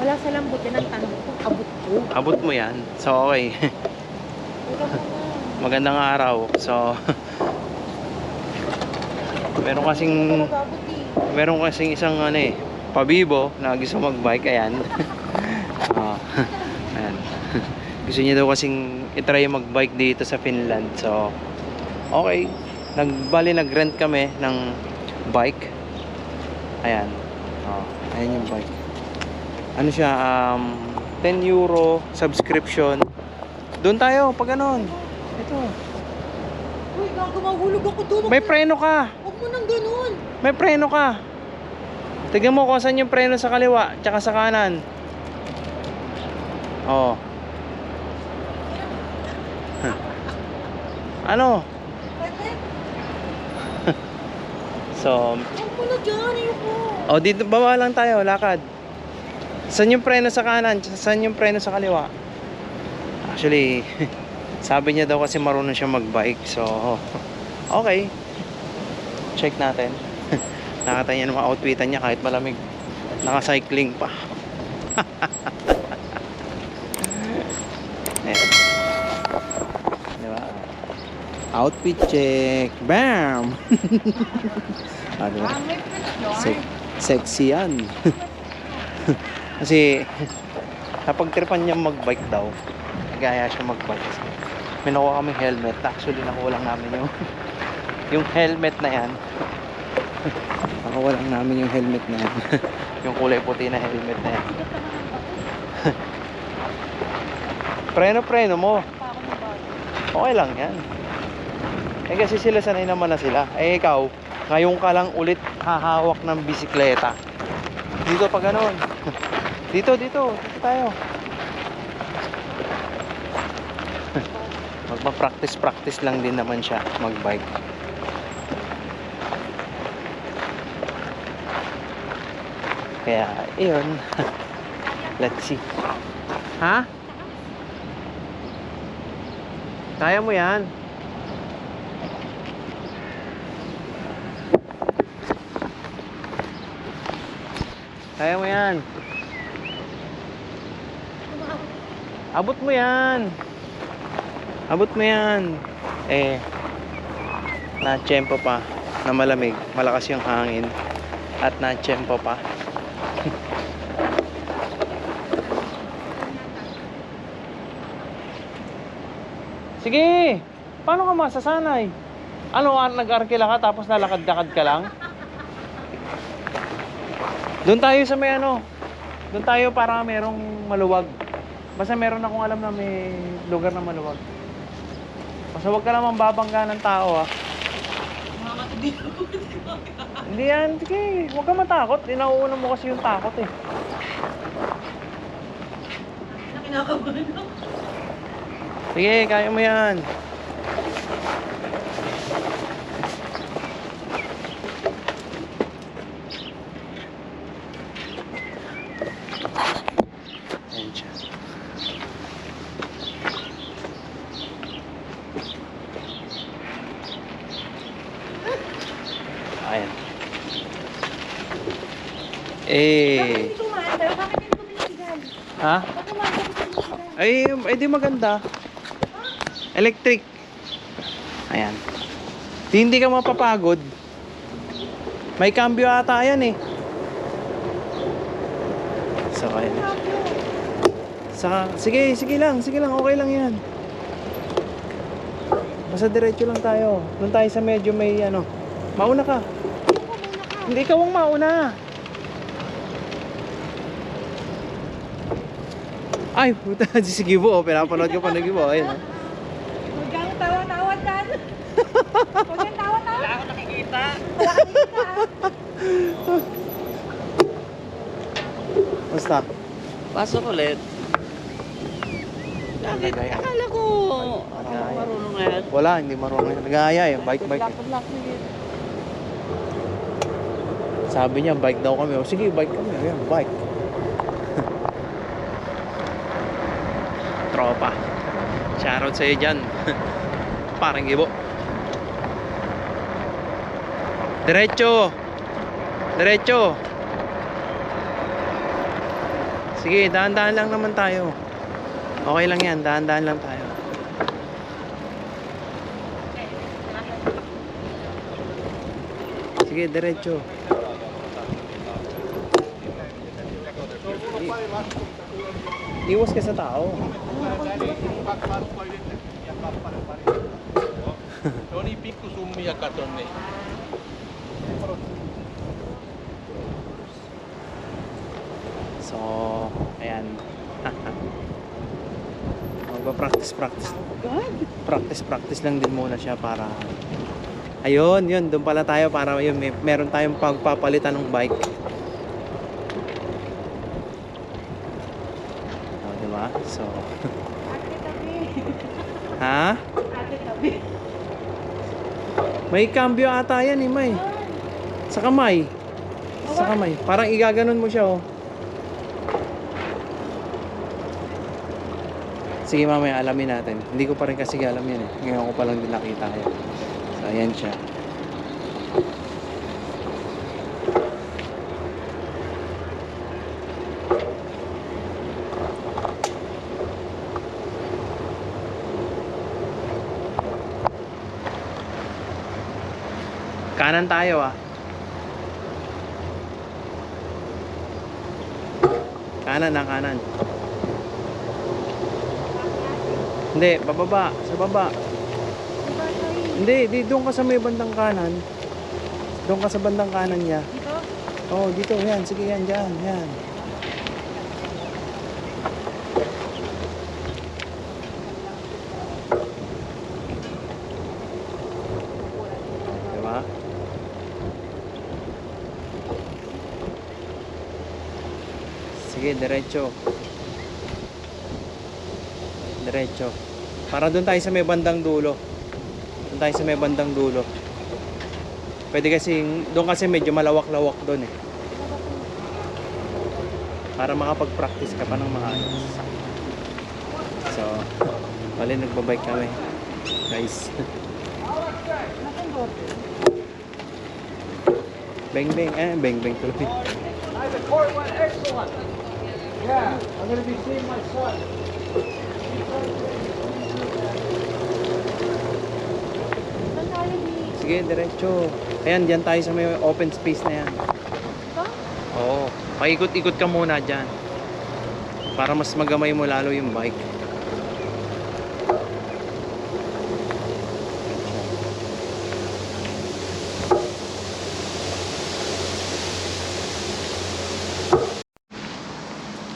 Wala sa lambot yan ang tanong ko. Abot ko. Abot mo yan. So, okay. Magandang araw. So, meron kasing meron kasing isang ano eh, pabibo na gusto magbike. Ayan. Ah, ayan. gusto niya daw kasing itry magbike dito sa Finland. So, okay. Nagbali nag-rent kami ng bike. Ayan. Oh, ayan yung bike. Ano siya, um, 10 euro subscription. Doon tayo, pag ganon. Ito. Uy, gago mahulog ako doon. May preno ka. Huwag mo nang ganun. May preno ka. Tignan mo kung saan yung preno sa kaliwa, tsaka sa kanan. Oh. Huh. Ano? So, mo na dyan. Ayoko. oh dito baba lang tayo, lakad. Saan yung preno sa kanan, saan yung preno sa kaliwa? Actually, sabi niya daw kasi marunong siya magbike. So, okay. Check natin. Nakita niya naman outfitan niya kahit malamig. Naka-cycling pa. Diba? Outfit check. Bam! ah, diba? Se- sexy yan. Kasi, napagtripan niya magbike daw. Gaya siya magbike. May nakuha kami helmet. Actually, nakuha lang namin yung yung helmet na yan. nakuha lang namin yung helmet na yan. yung kulay puti na helmet na yan. Mo. Ako ng bago. Okay lang yan. Eh kasi sila sanay naman na sila. Eh ikaw, ngayon ka lang ulit hahawak ng bisikleta. Dito pa ganun. Dito, dito. Dito tayo. Magpa-practice-practice lang din naman siya magbike. Kaya, iyon. Let's see. Ha? Kaya mo yan. Kaya mo yan. Abot mo yan. Abot mo yan. Eh, na tiyempo pa na malamig. Malakas yung hangin. At na tiyempo pa. Sige! Paano ka masasanay? Ano, ah, nag-arkila ka tapos lalakad-lakad ka lang? Doon tayo sa may ano. Doon tayo para merong maluwag. Basta meron akong alam na may lugar na maluwag. Basta huwag ka naman babangga ng tao ah. Hindi yan, sige, huwag ka matakot. Inauuna mo kasi yung takot eh. Kinakabahan ako. Sige, kaya mo yan. Ayan siya. Ayan. Bakit Eh, ha? Ay, ay di maganda. Electric. Ayan. Di hindi ka mapapagod. May cambio ata yan eh. So, ayan. Sa, sige, sige lang, sige lang, okay lang yan. Basta diretso lang tayo. Doon tayo sa medyo may ano. Mauna ka. Hindi ikaw ang mauna. Ay, puta, si Gibo, oh, pinapanood ko pa ng Gibo, ayun. oh. Huwag kang tawa-tawa dyan. Huwag kang tawa-tawa. Wala akong nakikita. Wala kang nakikita. Basta. Pasok ulit. Bakit? Nagaya. Akala ko Nagaya. marunong nga. Wala, hindi marunong yan. Nag-aaya eh, bike, bike. eh. Sabi niya, bike daw kami. O sige, bike kami. Ayan, bike. Shoutout sa'yo dyan. Parang gibo. Diretso. Diretso. Sige, dahan-dahan lang naman tayo. Okay lang yan, dahan-dahan lang tayo. Sige, diretso. Iwas ka sa tao. Tony pikku summia katon niin. So, ayan. Magpa-practice, practice. Practice, practice lang din muna siya para Ayun, yun, doon pala tayo para yun, may, meron tayong pagpapalitan ng bike. Oh, di ba? So, ha? May cambio ata yan eh, may. Sa kamay. Sa kamay. Parang igaganon mo siya, oh. Sige mamaya, alamin natin. Hindi ko pa rin kasi alam yan eh. Ngayon ko pa lang din nakita yan. So, ayan siya. Kanan tayo ah. Kanan na kanan. Hindi, bababa. Sa baba. Hindi, di doon ka sa may bandang kanan. Doon ka sa bandang kanan niya. Dito? Oh, dito, yan. Sige, yan, dyan, yan. Diba? Sige, diretso. Diretso. Para doon tayo sa may bandang dulo. Doon tayo sa may bandang dulo. Pwede kasi, doon kasi medyo malawak-lawak doon eh. Para makapag-practice ka pa ng maayos. So, bali nagbabike kami. Guys. Nasaan doon? Beng eh, beng beng tuloy. Saan tayo di? Sige, diretso. Ayan, diyan tayo sa may open space na yan. Ito? Oo. Paikot-ikot ka muna dyan. Para mas magamay mo lalo yung bike.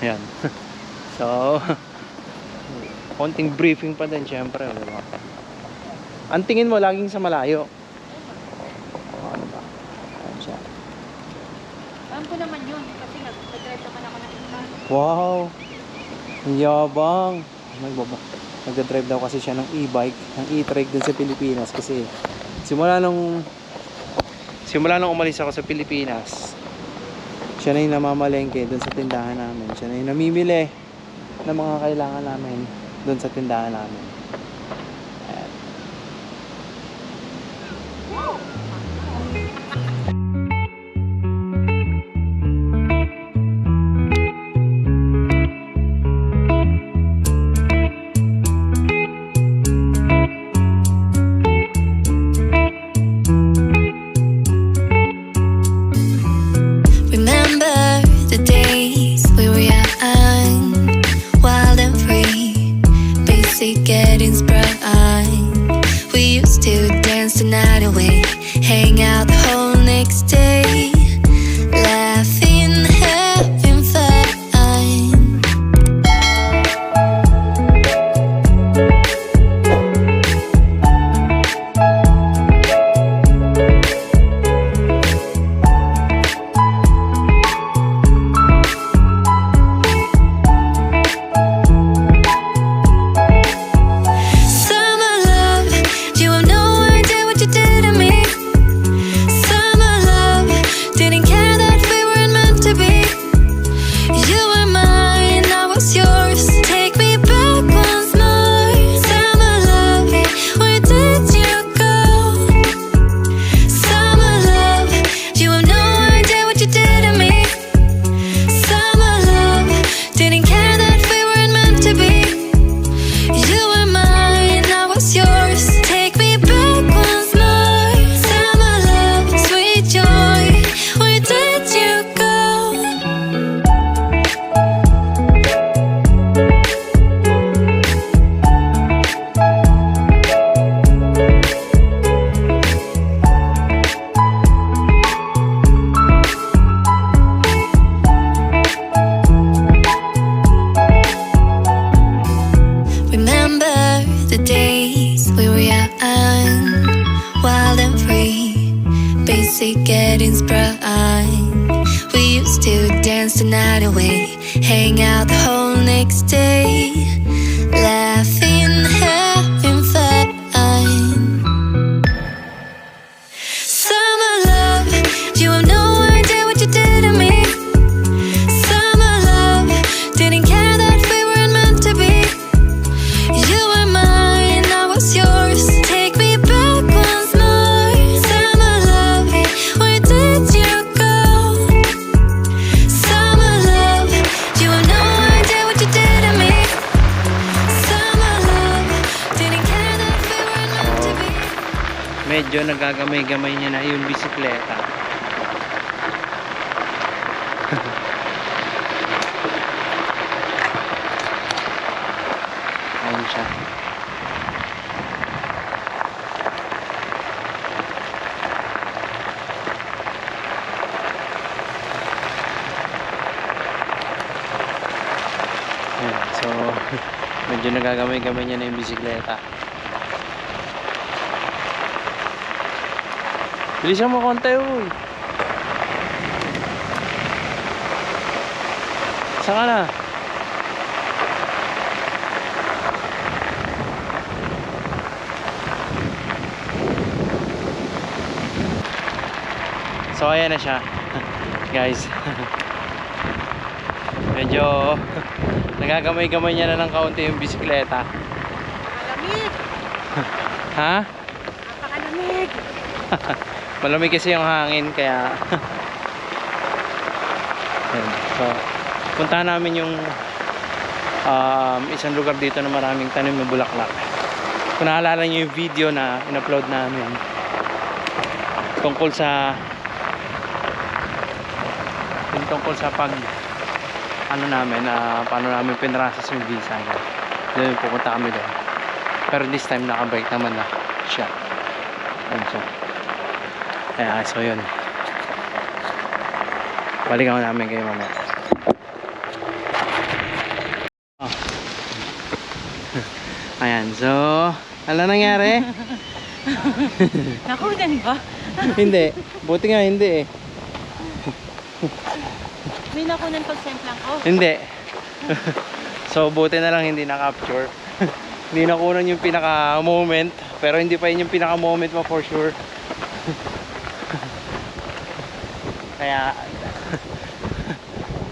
Ayan. So, konting briefing pa din syempre. di ba? Ang tingin mo laging sa malayo. Ano ba? Ayan siya. Alam ko naman yun. Kasi nag-drive naman ako ng iba. Wow! Ang yabang! Nagbaba. Nagda-drive daw kasi siya ng e-bike, ng e-trike din sa Pilipinas kasi simula nung simula nung umalis ako sa Pilipinas, siya na yung namamalengke doon sa tindahan namin. Siya na yung namimili ng mga kailangan namin doon sa tindahan namin. We used to dance the night away, hang out the whole next day, Medyo nagagamay-gamay niya na yung bisikleta. Ayun siya. Ayan, so medyo nagagamay-gamay niya na yung bisikleta. Bilisan mo konti, uy. Saan ka na? So, ayan na siya. Guys. Medyo nagagamay-gamay niya na ng kaunti yung bisikleta. Malamig. Ha? Malamig kasi yung hangin kaya so punta namin yung um, isang lugar dito na maraming tanim na bulaklak. Kung naalala nyo yung video na in-upload namin tungkol sa tungkol sa pag ano namin na paano namin pinrasas yung visa niya. Doon pupunta kami doon. Pero this time nakabike naman na siya. Ayan siya kaya so yun. Balikan ko namin kayo mamaya. Oh. Ayan, so ano nangyari? Naku, yan ba? hindi. Buti nga hindi eh. May nakunan pag-semplang ko. Hindi. so buti na lang hindi na-capture. hindi nakunan yung pinaka-moment. Pero hindi pa yun yung pinaka-moment mo for sure. Kaya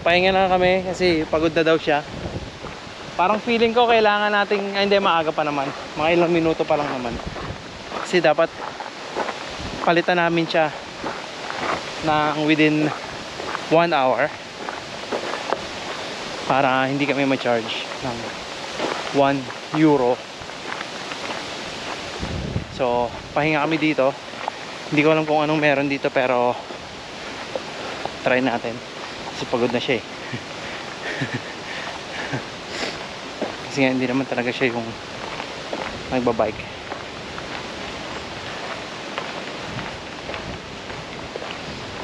pahinga na kami kasi pagod na daw siya. Parang feeling ko kailangan nating ay, hindi maaga pa naman. Mga ilang minuto pa lang naman. Kasi dapat palitan namin siya ng within 1 hour para hindi kami ma-charge ng 1 euro. So, pahinga kami dito. Hindi ko alam kung anong meron dito pero try natin. Kasi pagod na siya eh. Kasi nga hindi naman talaga siya yung nagbabike.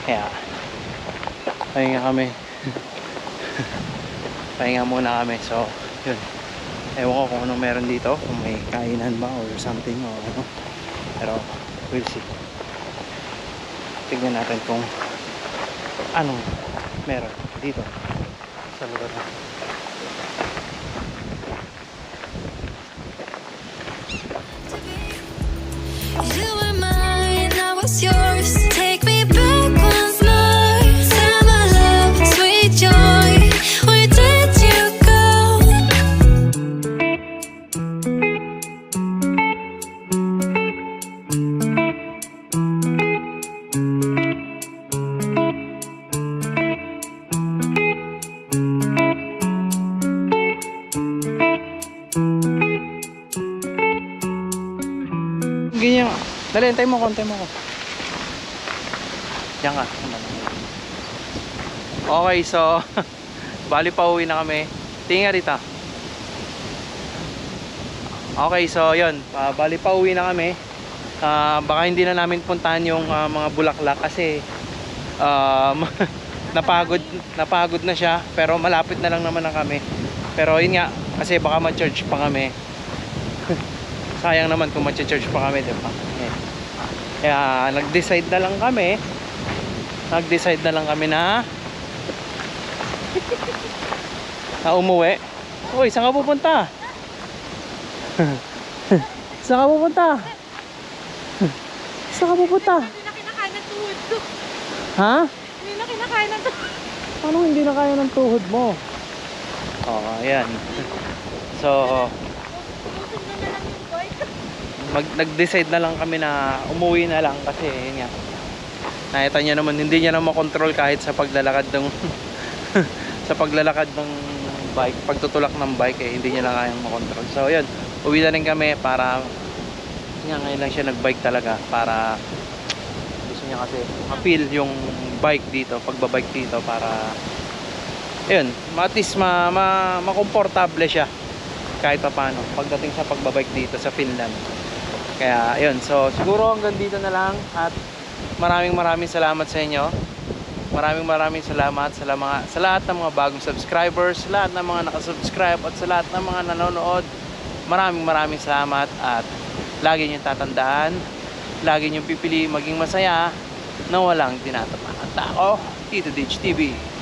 Kaya, pahinga kami. pahinga muna kami. So, yun. Ewan ko kung anong meron dito. Kung may kainan ba or something o ano. Pero, we'll see. Tignan natin kung anong meron dito sa lugar na. You Dali, antay mo ko, antay mo ko. Diyan ka. Okay, so bali pa uwi na kami. Tingin nga rito. Okay, so yun. Uh, bali pa uwi na kami. Ah, baka hindi na namin puntahan yung ah, mga bulaklak kasi um, napagod napagod na siya pero malapit na lang naman na kami. Pero yun nga kasi baka ma-charge pa kami. Sayang naman kung ma-charge pa kami, di ba? Eh. Kaya nag-decide na lang kami nag-decide na lang kami na na umuwi. Uy, saan ka pupunta? saan ka pupunta? Saan ka pupunta? Hindi na kinakain ng tuhod ko. Ha? Hindi na kinakain ng tuhod. Paano hindi na kaya ng tuhod mo? Oo, ayan. So, Busog na na lang yung bike. Mag nag-decide na lang kami na umuwi na lang kasi yun nga. Nakita niya naman hindi niya na makontrol kahit sa paglalakad ng sa paglalakad ng bike, pagtutulak ng bike eh hindi niya na kayang makontrol. So yun, uwi na rin kami para nga ngayon lang siya nag-bike talaga para gusto niya kasi ma-feel yung bike dito, pagbabike dito para yun, at least ma, ma, makomportable siya kahit pa paano pagdating sa pagbabike dito sa Finland. Kaya, yun. So, siguro hanggang dito na lang at maraming maraming salamat sa inyo. Maraming maraming salamat sa, mga, sa lahat ng mga bagong subscribers, sa lahat ng mga nakasubscribe at sa lahat ng mga nanonood. Maraming maraming salamat at lagi niyong tatandaan, lagi niyong pipili maging masaya na walang tinatamaan tao. Tito Ditch TV.